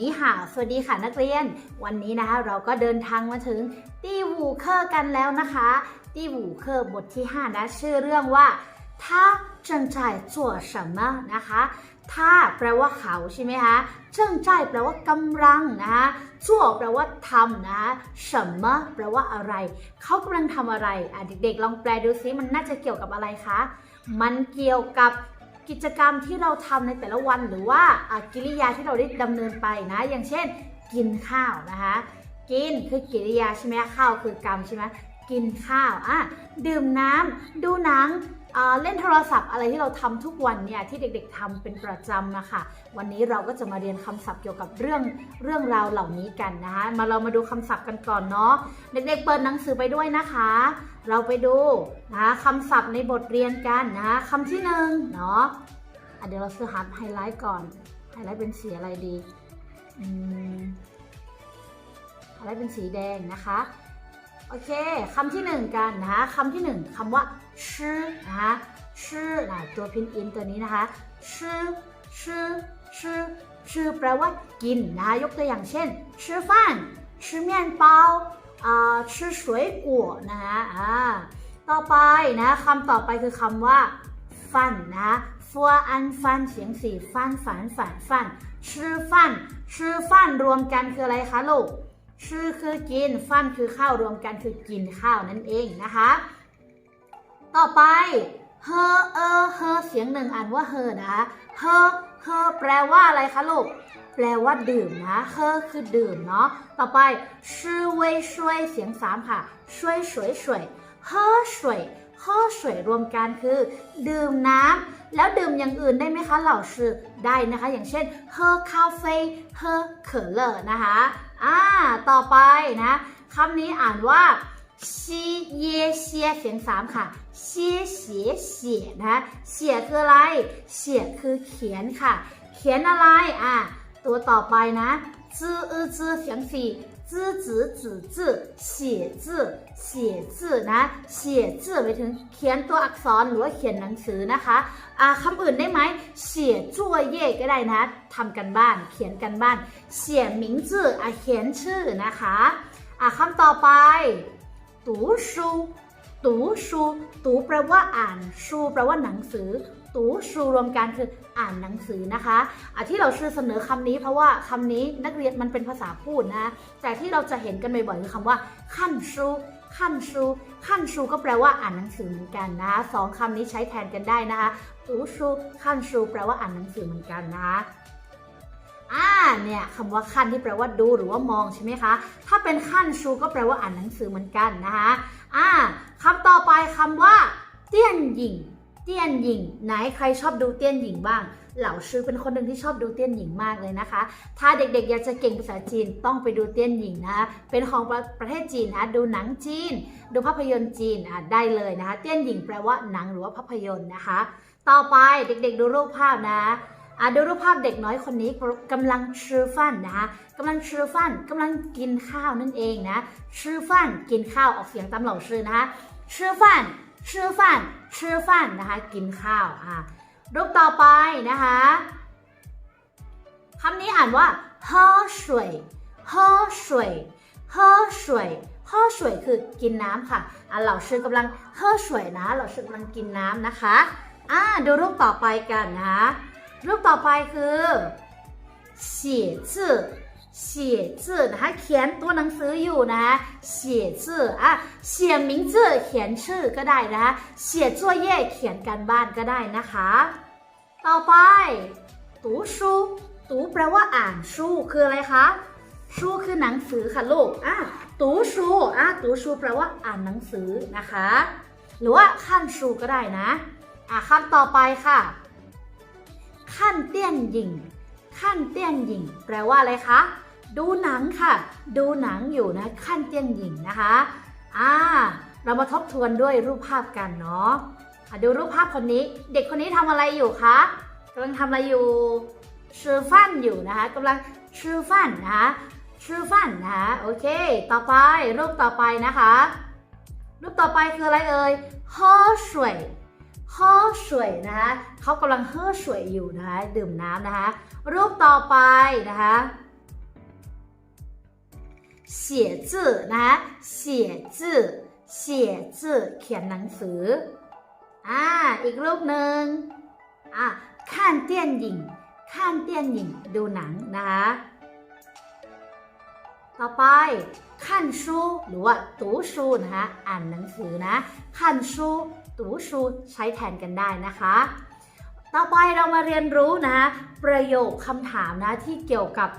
นี่ค่ะ สวัสดีค่ะนักเรียน วันนี้นะคะเราก็เดินทางมาถึงตีวูเคอร์กันแล้วนะคะ ตีวูเคอร์บทที่ 5 นะ ชื่อเรื่องว่าท่าเจิงจ่ายจั่วสมะนะคะท่าแปลว่าเขาใช่ไหมคะเจิงจ่ายแปลว่ากำลังนะคะจั่วแปลว่าทำนะคะสมะแปลว่าอะไร เขากำลังทำอะไรอะเด็กๆ ลองแปลดูซิมันน่าจะเกี่ยวกับอะไรคะ มันเกี่ยวกับ กิจกรรมที่เราทำในแต่ละวันหรือว่ากิริยาที่เราได้ดำเนินไปนะ อย่างเช่น กินข้าวนะคะ กินคือกิริยาใช่ไหมข้าวคือกรรมใช่ไหมกินข้าวอะดื่มน้ำดูหนัง เล่นโทรศัพท์อะไรที่เราทำทุกวันเนี่ยที่เด็กๆทำเป็นประจำนะคะวันนี้เราก็จะมาเรียนคำศัพท์เกี่ยวกับเรื่องเรื่องราวเหล่านี้กันนะคะมาเรามาดูคำศัพท์กันก่อนเนาะเด็กๆเปิดหนังสือไปด้วยนะคะ เราไปดูนะคะคำศัพท์ในบทเรียนกันนะคะคำที่หนึ่งเนาะเดี๋ยวเราซื้อหาไฮไลท์ก่อนไฮไลท์เป็นสีอะไรดีไฮไลท์เป็นสีแดงนะคะ โอเคคำที่หนึ่งกันนะคะคำที่หนึ่งคำว่าชื่อนะคะชื่อนะตัวพินอินตัวนี้นะคะชื่อชื่อชื่อชื่อแปลว่ากินนะคะยกตัวอย่างเช่นชื่อฟันชื่อเมี่ยนเปาอ่าชื่อสวยกัวนะคะอ่าต่อไปนะคำต่อไปคือคำว่าฟันนะฟัวอันฟันเสียงสี่ฟันฝันฝันฟันชื่อฟันชื่อฟันรวมกันคืออะไรคะลูก ชื่อคือกิน ฟันคือข้าวรวมกันคือกินข้าวนั่นเองนะคะ ต่อไปเฮอเออเฮอเสียงหนึ่งอ่านว่าเฮอนะเฮอเฮอแปลว่าอะไรคะลูก แปลว่าดื่มนะเฮอคือดื่มเนาะ ต่อไปชื่อเว่ยช่วยเสียงสามค่ะช่วยสวยสวยเฮอสวย เฮอสวยรวมกันคือ ดื่มน้ำแล้วดื่มอย่างอื่นได้ไหมคะเหล่าชื่อได้นะคะ อย่างเช่นเฮอคาเฟ่เฮอเคอเลอร์นะคะอ่าต่อไปนะคำนี้อ่านว่าซีเยเสียเสียงสามค่ะเสียเสียเสียนะเสียคืออะไร เสียคือเขียนค่ะ เขียนอะไรอะตัวต่อไปนะ z e z เสียงสี่ z จืจืจืจืฉีจืนะ写字จืไปถึงเขียนตัวอักษรหรือว่าเขียนหนังสือนะคะอ่าคำอื่นได้ไหมเฉียจั่วเย่ก็ได้นะทำกันบ้าน เขียนกันบ้านเฉียมิงจื่ออะเขียนชื่อนะคะอะคำต่อไปตูชูตูชูตูแปลว่าอ่าน ชูแปลว่าหนังสือ ตูชูรวมกันคืออ่านหนังสือนะคะอะที่เราชื่อเสนอคำนี้เพราะว่าคำนี้นักเรียนมันเป็นภาษาพูดนะ แต่ที่เราจะเห็นกันบ่อยๆคือคำว่าขั้นชูขั้นชูขั้นชูก็แปลว่าอ่านหนังสือเหมือนกันนะคะสองคำนี้ใช้แทนกันได้นะคะตูชูขั้นชูแปลว่าอ่านหนังสือเหมือนกันนะคะอ่าเนี่ยคำว่าขั้นที่แปลว่าดูหรือว่ามองใช่ไหมคะ ถ้าเป็นขั้นชูก็แปลว่าอ่านหนังสือเหมือนกันนะคะอ่าคำต่อไปคำว่าเตี้ยนหญิง เตี้ยนหญิงไหนใครชอบดูเตี้ยนหญิงบ้าง เหล่าชื่อเป็นคนหนึ่งที่ชอบดูเตี้ยนหญิงมากเลยนะคะ ถ้าเด็กๆอยากจะเก่งภาษาจีนต้องไปดูเตี้ยนหญิงนะคะเป็นของประประเทศจีนนะดูหนังจีน ดูภาพยนตร์จีนอะได้เลยนะคะ เตี้ยนหญิงแปลว่าหนังหรือว่าภาพยนตร์นะคะ ต่อไปเด็กๆดูรูปภาพนะอะดูรูปภาพเด็กน้อยคนนี้กำลังชื่อฟันนะคะกำลังชื่อฟันกำลังกินข้าวนั่นเองนะชื่อฟันกินข้าวออกเสียงตามเหล่าชื่อนะคะชื่อฟัน ชื่อฟันชื่อฟันนะคะ กินข้าวอะรูปต่อไปนะคะคำนี้อ่านว่า喝水喝水喝水喝水คือกินน้ำค่ะอะเราชื่อกำลัง喝水นะเราชื่อกำลังกินน้ำนะคะอ่าดูรูปต่อไปกันนะคะรูปต่อไปคือ写字写字ยจื่อนะคะเขียนตัวหนังสืออยู่นะเสียจื่ชื่อก็ได้นะ写作业สีการบ้านก็ได้นะคะ ต่อไปตูชูตูแปลว่าอ่านชูคืออะไรคะชูคือหนังสือค่ะลูกอะตูชูอะตูชูแปลว่าอ่านหนังสือนะคะ หรือว่าขั้นชูก็ได้นะอะขั้นต่อไปค่ะขั้นเตี้ยนหญิงขั้นเตี้ยนหญิงแปลว่าอะไรคะ ดูหนังค่ะ ดูหนังอยู่นะขั้นเตียนหญิงนะคะอ่าเรามาทบทวนด้วยรูปภาพกันเนาะอะดูรูปภาพคนนี้ เด็กคนนี้ทำอะไรอยู่คะกำลังทำอะไรอยู่ชื่อฟันอยู่นะคะกำลังชื่อฟันนะคะชื่อฟันนะคะโอเค ต่อไปรูปต่อไปนะคะ รูปต่อไปคืออะไรเอ่ยฮ่อสวยฮ่อสวยนะคะเขากำลังเฮ่อสวยอยู่นะคะดื่มน้ำนะคะ รูปต่อไปนะคะ 写字นะคะเสียจื่เสียจื่เขียนหนังสืออ่าอีกรูปหนึ่งอะข้า看电影ยดูหนังนะต่อไป看书หรือว่าตูชูนะคะอ่านหนังสือนะ看书นตูชูใช้แทนกันได้นะคะ ต่อไปเรามาเรียนรู้นะประโยคคำถามนะที่เกี่ยวกับ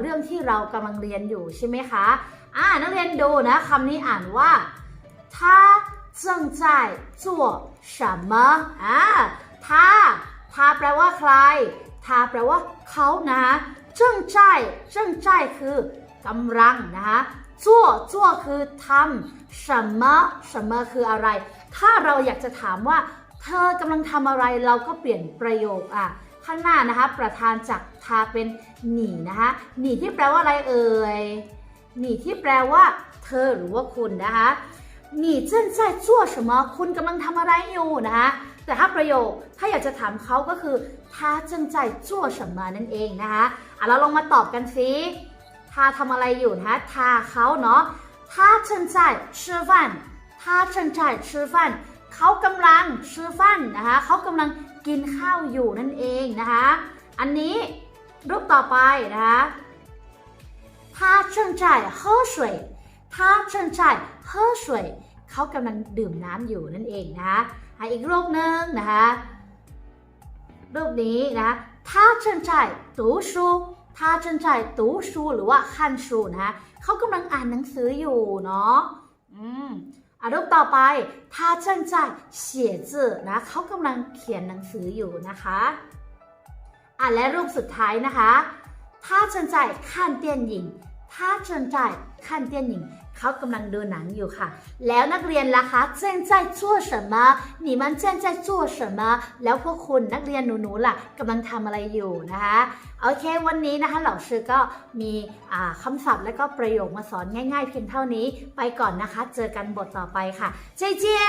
เรื่องที่เรากำลังเรียนอยู่ใช่ไหมคะอ่านักเรียนดูนะคำนี้อ่านว่า他正在做什么อ่า他他แปลว่าใคร他แปลว่าเขานะ正在正在คือกำลังนะคะจั่วจั่วคือทำ什么什么คืออะไร ถ้าเราอยากจะถามว่า เธอกำลังทำอะไรเราก็เปลี่ยนประโยคอ่ะ ข้างหน้านะคะ ประธานจักทาเป็นหนีนะคะ หนีที่แปลว่าอะไรเอ่ย หนีที่แปลว่า เธอหรือว่าคุณนะคะหนี正在做什么คุณกำลังทำอะไรอยู่นะคะ แต่ถ้าประโยคถ้าอยากจะถามเขาก็คือท้าเจิ้นั่นั่นเองนะคะเอาเราลงมาตอบกันสิท่าทำอะไรอยู่นะท่าเขาเนาะท่าเจิ้นใจ吃饭ท่าเจิ้นใจ吃饭 เขากำลังชื่อฟันนะคะเขากำลังกินข้าวอยู่นั่นเองนะคะ อันนี้รูปต่อไปนะคะ他正在喝水他正在喝水เขากำลังดื่มน้ำอยู่นั่นเองนะคะอ่ะอีกรูปหนึ่งนะคะรูปนี้นะ他正在读书他正在读书หรือว่าคันชูนะคะเขากำลังอ่านหนังสืออยู่เนาะอืม อ่ะรูปต่อไป他正在写字นะเขากำลังเขียนหนังสืออยู่นะคะอ่ะและรูปสุดท้ายนะคะ他正在看电影他正在 看电影เขากำลังดูหนังอยู่ค่ะ แล้วนักเรียนล่ะคะ正在做什么你们正在做什么แล้วพวกคุณนักเรียนหนูๆล่ะกำลังทำอะไรอยู่นะคะโอเค วันนี้นะคะเหล่าชื่อก็มีคำศัพท์และก็ประโยคมาสอนง่ายๆเพียงเท่านี้ไปก่อนนะคะ เจอกันบทต่อไปค่ะเจเจีย